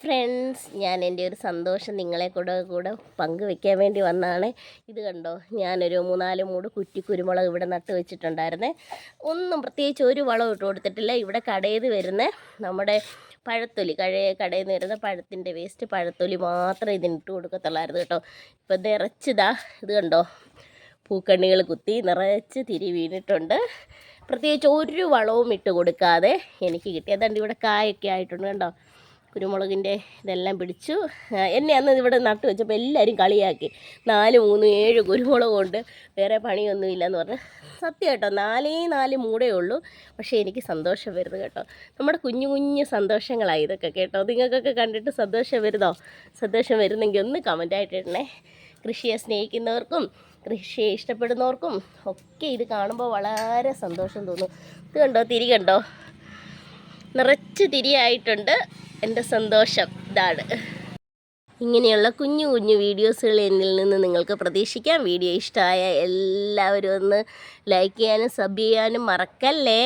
Friends ഞാൻ എന്റെ ഒരു സന്തോഷം നിങ്ങളെ കൂടെ കൂടെ പങ്കുവെക്കാൻ വേണ്ടി വന്നതാണ്. ഇത് കണ്ടോ? ഞാനൊരു മൂന്നാൽ മൂട് കുറ്റി കുരുമുളക് ഇവിടെ നട്ട് വെച്ചിട്ടുണ്ടായിരുന്നേ. ഒന്നും പ്രത്യേകിച്ച് ഒരു വളം ഇട്ട് കൊടുത്തിട്ടില്ല. ഇവിടെ കടയിൽ നിന്ന് വരുന്ന നമ്മുടെ പഴത്തൊലി കഴയ കടയിൽ നിന്ന് വരുന്ന പഴത്തിന്റെ വേസ്റ്റ് പഴത്തൊലി മാത്രം ഇതിന് ഇട്ട് കൊടുക്കത്തുള്ളായിരുന്നു കേട്ടോ. ഇപ്പം നിറച്ചിതാ ഇത് കണ്ടോ? പൂക്കണ്ണികൾ കുത്തി നിറച്ച് തിരി വീണിട്ടുണ്ട്. പ്രത്യേകിച്ച് ഒരു വളവും ഇട്ട് കൊടുക്കാതെ എനിക്ക് കിട്ടി അതുകൊണ്ട് ഇവിടെ കായൊക്കെ ആയിട്ടുണ്ട് കണ്ടോ? കുരുമുളകിന്റെ ഇതെല്ലാം പിടിച്ചു. എന്നെ അന്ന് ഇവിടെ നട്ടു വെച്ചപ്പോൾ എല്ലാവരും കളിയാക്കി. നാല് മൂന്ന് ഏഴ് കുരുമുളക് കൊണ്ട് വേറെ പണിയൊന്നുമില്ല എന്ന് പറഞ്ഞ് സത്യം കേട്ടോ നാലേ നാല് മൂടേ ഉള്ളൂ. പക്ഷേ എനിക്ക് സന്തോഷം വരുന്നു കേട്ടോ. നമ്മുടെ കുഞ്ഞു കുഞ്ഞു സന്തോഷങ്ങളായി ഇതൊക്കെ കേട്ടോ. നിങ്ങൾക്കൊക്കെ കണ്ടിട്ട് സന്തോഷം വരുന്നോ? സന്തോഷം വരുന്നെങ്കിൽ ഒന്ന് കമന്റായിട്ട് ഇടണേ കൃഷിയെ സ്നേഹിക്കുന്നവർക്കും കൃഷിയെ ഇഷ്ടപ്പെടുന്നവർക്കും ഒക്കെ ഇത് കാണുമ്പോൾ വളരെ സന്തോഷം തോന്നും. ഇത് കണ്ടോ തിരി കണ്ടോ? നിറച്ച് തിരിയായിട്ടുണ്ട്. എന്റെ സന്തോഷം ഇതാണ്. ഇങ്ങനെയുള്ള കുഞ്ഞു കുഞ്ഞു വീഡിയോസുകൾ എന്നിൽ നിന്ന് നിങ്ങൾക്ക് പ്രതീക്ഷിക്കാം. വീഡിയോ ഇഷ്ടമായ എല്ലാവരും ഒന്ന് ലൈക്ക് ചെയ്യാനും സബ് ചെയ്യാനും മറക്കല്ലേ?